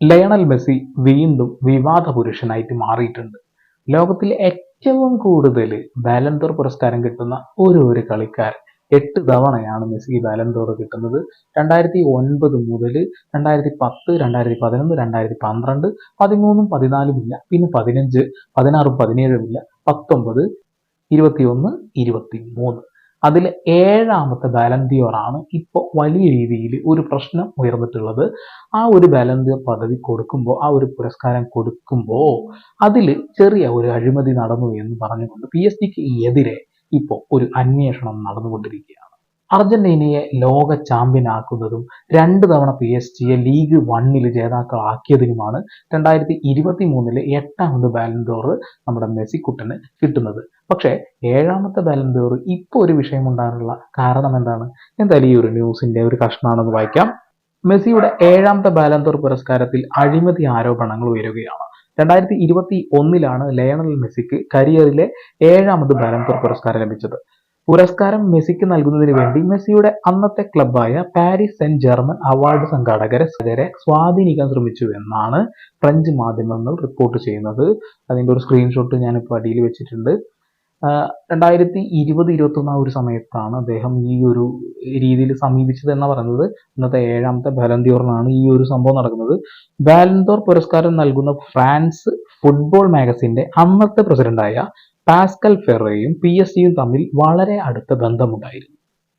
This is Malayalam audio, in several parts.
ലയണൽ മെസ്സി വീണ്ടും വിവാദ പുരുഷനായിട്ട് മാറിയിട്ടുണ്ട്. ലോകത്തിലെ ഏറ്റവും കൂടുതൽ ബാലന്തോർ പുരസ്കാരം കിട്ടുന്ന ഒരു ഒരു കളിക്കാരൻ. എട്ട് തവണയാണ് മെസ്സി ബാലന്തോർ കിട്ടുന്നത്. രണ്ടായിരത്തി ഒൻപത് മുതൽ രണ്ടായിരത്തി പത്ത് രണ്ടായിരത്തി പതിനൊന്ന് രണ്ടായിരത്തി പന്ത്രണ്ട് പതിമൂന്നും പതിനാലും ഇല്ല. പിന്നെ പതിനഞ്ച് പതിനാറും പതിനേഴും ഇല്ല. പത്തൊമ്പത് ഇരുപത്തിയൊന്ന് ഇരുപത്തി മൂന്ന് അതിൽ ഏഴാമത്തെ ബാലന്തിയോറാണ് ഇപ്പോൾ വലിയ രീതിയിൽ ഒരു പ്രശ്നം ഉയർന്നിട്ടുള്ളത്. ആ ഒരു ബാലന്തിയോർ പദവി കൊടുക്കുമ്പോൾ ആ ഒരു പുരസ്കാരം കൊടുക്കുമ്പോൾ അതിൽ ചെറിയ ഒരു അഴിമതി നടന്നു എന്ന് പറഞ്ഞുകൊണ്ട് പി എസ് ജിക്ക് എതിരെ ഇപ്പോൾ ഒരു അന്വേഷണം നടന്നുകൊണ്ടിരിക്കുകയാണ്. അർജന്റീനയെ ലോക ചാമ്പ്യൻ ആക്കുന്നതും രണ്ട് തവണ പി എസ് ജിയെ ലീഗ് വണ്ണിൽ ജേതാക്കളാക്കിയതിനുമാണ് രണ്ടായിരത്തി ഇരുപത്തി മൂന്നിലെ എട്ടാമത് ബാലൻഡോർ നമ്മുടെ മെസ്സിക്കുട്ടന് കിട്ടുന്നത്. പക്ഷേ ഏഴാമത്തെ ബാലൻഡോർ ഇപ്പോൾ ഒരു വിഷയമുണ്ടാകാനുള്ള കാരണം എന്താണ്? എന്തായാലും ഈ ഒരു ന്യൂസിന്റെ ഒരു കഷ്ണമാണെന്ന് വായിക്കാം. മെസ്സിയുടെ ഏഴാമത്തെ ബാലൻഡോർ പുരസ്കാരത്തിൽ അഴിമതി ആരോപണങ്ങൾ ഉയരുകയാണ്. രണ്ടായിരത്തി ഇരുപത്തി ഒന്നിലാണ് ലയണൽ മെസ്സിക്ക് കരിയറിലെ ഏഴാമത് ബാലൻഡോർ പുരസ്കാരം ലഭിച്ചത്. പുരസ്കാരം മെസ്സിക്ക് നൽകുന്നതിന് വേണ്ടി മെസ്സിയുടെ അന്നത്തെ ക്ലബായ പാരീസ് സെന്റ് ജർമ്മൻ അവാർഡ് സംഘാടകരെ വരെ സ്വാധീനിക്കാൻ ശ്രമിച്ചു എന്നാണ് ഫ്രഞ്ച് മാധ്യമങ്ങൾ റിപ്പോർട്ട് ചെയ്യുന്നത്. അതിന്റെ ഒരു സ്ക്രീൻഷോട്ട് ഞാനിപ്പോൾ അടിയിൽ വെച്ചിട്ടുണ്ട്. രണ്ടായിരത്തി ഇരുപത് ഇരുപത്തൊന്ന് ആ ഒരു സമയത്താണ് അദ്ദേഹം ഈ ഒരു രീതിയിൽ സമീപിച്ചത് എന്ന് പറയുന്നത്. ഇന്നത്തെ ഏഴാമത്തെ ബാലന്തിയോറിനാണ് ഈ ഒരു സംഭവം നടക്കുന്നത്. ബാലന്തോർ പുരസ്കാരം നൽകുന്ന ഫ്രാൻസ് ഫുട്ബോൾ മാഗസിന്റെ അന്നത്തെ പ്രസിഡന്റായ പാസ്കൽ ഫെറയും പി എസ് സിയും തമ്മിൽ വളരെ അടുത്ത ബന്ധമുണ്ടായിരുന്നു.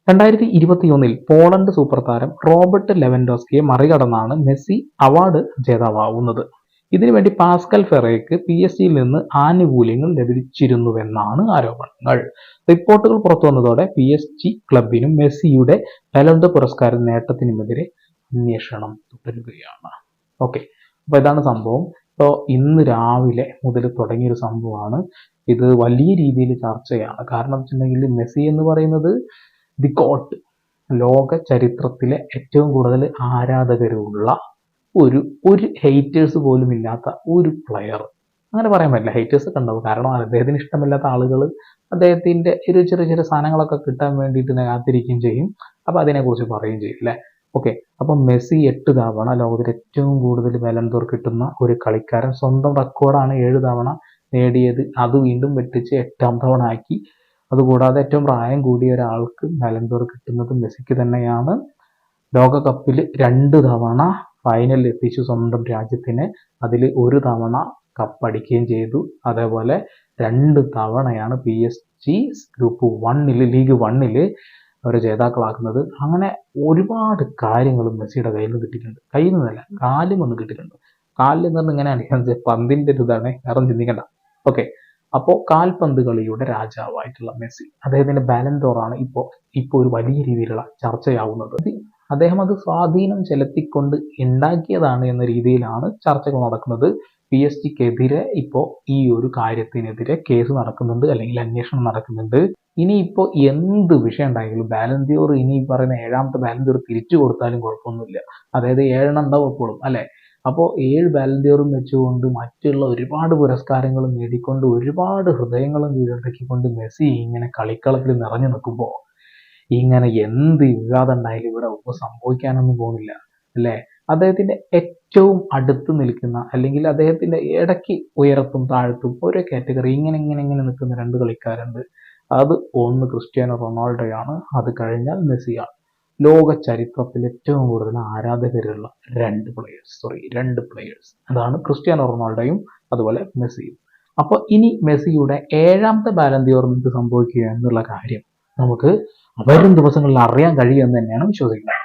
രണ്ടായിരത്തി ഇരുപത്തിയൊന്നിൽ പോളണ്ട് സൂപ്പർ താരം റോബർട്ട് ലെവൻഡോസ്കിയെ മറികടന്നാണ് മെസ്സി അവാർഡ് ജേതാവാവുന്നത്. ഇതിനുവേണ്ടി പാസ്കൽ ഫെറയ്ക്ക് പി എസ് സിയിൽ നിന്ന് ആനുകൂല്യങ്ങൾ ലഭിച്ചിരുന്നുവെന്നാണ് ആരോപണങ്ങൾ. റിപ്പോർട്ടുകൾ പുറത്തുവന്നതോടെ പി എസ് ജി ക്ലബിനും മെസ്സിയുടെ ബലന്ത പുരസ്കാര നേട്ടത്തിനുമെതിരെ അന്വേഷണം തുടരുകയാണ്. ഓക്കെ അപ്പൊ ഇതാണ് സംഭവം. ഇപ്പോൾ ഇന്ന് രാവിലെ മുതൽ തുടങ്ങിയൊരു സംഭവമാണ്. ഇത് വലിയ രീതിയിൽ ചർച്ചയാണ്. കാരണം വെച്ചിട്ടുണ്ടെങ്കിൽ മെസ്സി എന്ന് പറയുന്നത് ദി ഗോട്ട് ലോക ചരിത്രത്തിലെ ഏറ്റവും കൂടുതൽ ആരാധകരുള്ള ഒരു ഒരു ഹെയ്റ്റേഴ്സ് പോലും ഇല്ലാത്ത ഒരു പ്ലെയർ അങ്ങനെ പറയാൻ പറ്റില്ല. ഹെയ്റ്റേഴ്സ് ഉണ്ടാവും. കാരണം അദ്ദേഹത്തിന് ഇഷ്ടമില്ലാത്ത ആളുകൾ അദ്ദേഹത്തിന്റെ ഒരു ചെറിയ ചെറിയ സാധനങ്ങളൊക്കെ കിട്ടാൻ വേണ്ടിയിട്ട് കാത്തിരിക്കുകയും ചെയ്യും. അപ്പോൾ അതിനെക്കുറിച്ച് പറയുകയും ചെയ്യും അല്ലേ? ഓക്കെ അപ്പം മെസ്സി എട്ട് തവണ ലോകത്തിൽ ഏറ്റവും കൂടുതൽ ബലന്തോർ കിട്ടുന്ന ഒരു കളിക്കാരൻ സ്വന്തം റെക്കോർഡാണ് ഏഴ് തവണ നേടിയത്. അത് വീണ്ടും വെട്ടിച്ച് എട്ടാം തവണ ആക്കി അതുകൂടാതെ ഏറ്റവും പ്രായം കൂടിയ ഒരാൾക്ക് ബലന്തോർ കിട്ടുന്നത് മെസ്സിക്ക് തന്നെയാണ്. ലോകകപ്പിൽ രണ്ട് തവണ ഫൈനലിൽ എത്തിച്ചു സ്വന്തം രാജ്യത്തിന്. അതിൽ ഒരു തവണ കപ്പടിക്കുകയും ചെയ്തു. അതേപോലെ രണ്ട് തവണയാണ് പി എസ് ജി ഗ്രൂപ്പ് വണ്ണിൽ ലീഗ് വണ്ണിൽ അവരെ ജേതാക്കളാക്കുന്നത്. അങ്ങനെ ഒരുപാട് കാര്യങ്ങൾ മെസ്സിയുടെ കയ്യിൽ നിന്ന് കിട്ടിയിട്ടുണ്ട്. കയ്യിൽ നിന്നല്ല കാലും ഒന്ന് കിട്ടിയിട്ടുണ്ട്. കാലിൽ നിന്ന് ഇങ്ങനെ ഇങ്ങനെയാണ് പന്തിന്റെ ഒരു ഇതാണ്. വേറെ ചിന്തിക്കണ്ട. ഓക്കെ അപ്പോൾ കാൽപന്ത് കളിയുടെ രാജാവായിട്ടുള്ള മെസ്സി അദ്ദേഹത്തിന്റെ ബാലൻഡോറാണ് ഇപ്പോൾ ഇപ്പോൾ ഒരു വലിയ രീതിയിലുള്ള ചർച്ചയാവുന്നത്. അദ്ദേഹം അത് സ്വാധീനം ചെലുത്തിക്കൊണ്ട് ഉണ്ടാക്കിയതാണ് എന്ന രീതിയിലാണ് ചർച്ചകൾ നടക്കുന്നത്. പി എസ് ജിക്കെതിരെ ഇപ്പോൾ ഈ ഒരു കാര്യത്തിനെതിരെ കേസ് നടക്കുന്നുണ്ട് അല്ലെങ്കിൽ അന്വേഷണം നടക്കുന്നുണ്ട്. ഇനിയിപ്പോൾ എന്ത് വിഷയം ഉണ്ടായെങ്കിലും ബാലൻസിയോർ ഇനി പറയുന്ന ഏഴാമത്തെ ബാലൻസിയോർ തിരിച്ചു കൊടുത്താലും കുഴപ്പമൊന്നുമില്ല. അതായത് ഏഴെണ്ണം ഉണ്ടാവും എപ്പോഴും അല്ലേ? അപ്പോൾ ഏഴ് ബാലൻസിയോറും വെച്ചുകൊണ്ട് മറ്റുള്ള ഒരുപാട് പുരസ്കാരങ്ങളും നേടിക്കൊണ്ട് ഒരുപാട് ഹൃദയങ്ങളും കീഴടക്കിക്കൊണ്ട് മെസ്സി ഇങ്ങനെ കളിക്കളത്തിൽ നിറഞ്ഞു നിൽക്കുമ്പോൾ ഇങ്ങനെ എന്ത് വിവാദം ഉണ്ടായാലും ഇവിടെ ഒപ്പം സംഭവിക്കാനൊന്നും പോകുന്നില്ല അല്ലേ? അദ്ദേഹത്തിന്റെ ഏറ്റവും അടുത്ത് നിൽക്കുന്ന അല്ലെങ്കിൽ അദ്ദേഹത്തിന്റെ ഇടയ്ക്ക് ഉയരത്തും താഴ്ത്തും ഓരോ കാറ്റഗറി ഇങ്ങനെ ഇങ്ങനെ ഇങ്ങനെ നിൽക്കുന്ന രണ്ട് കളിക്കാരുണ്ട്. അത് ഒന്ന് ക്രിസ്ത്യാനോ റൊണാൾഡോയാണ്. അത് കഴിഞ്ഞാൽ മെസ്സിയാണ്. ലോക ചരിത്രത്തിൽ ഏറ്റവും കൂടുതൽ ആരാധകരുള്ള രണ്ട് പ്ലെയേഴ്സ് സോറി രണ്ട് പ്ലെയേഴ്സ് അതാണ് ക്രിസ്ത്യാനോ റൊണാൾഡോയും അതുപോലെ മെസ്സിയും. അപ്പോൾ ഇനി മെസ്സിയുടെ ഏഴാമത്തെ ബാലന്തിയോർ എന്ത് സംഭവിക്കുക എന്നുള്ള കാര്യം നമുക്ക് വരും ദിവസങ്ങളിൽ അറിയാൻ കഴിയുമെന്ന് തന്നെയാണ് വിശ്വസിക്കുന്നത്.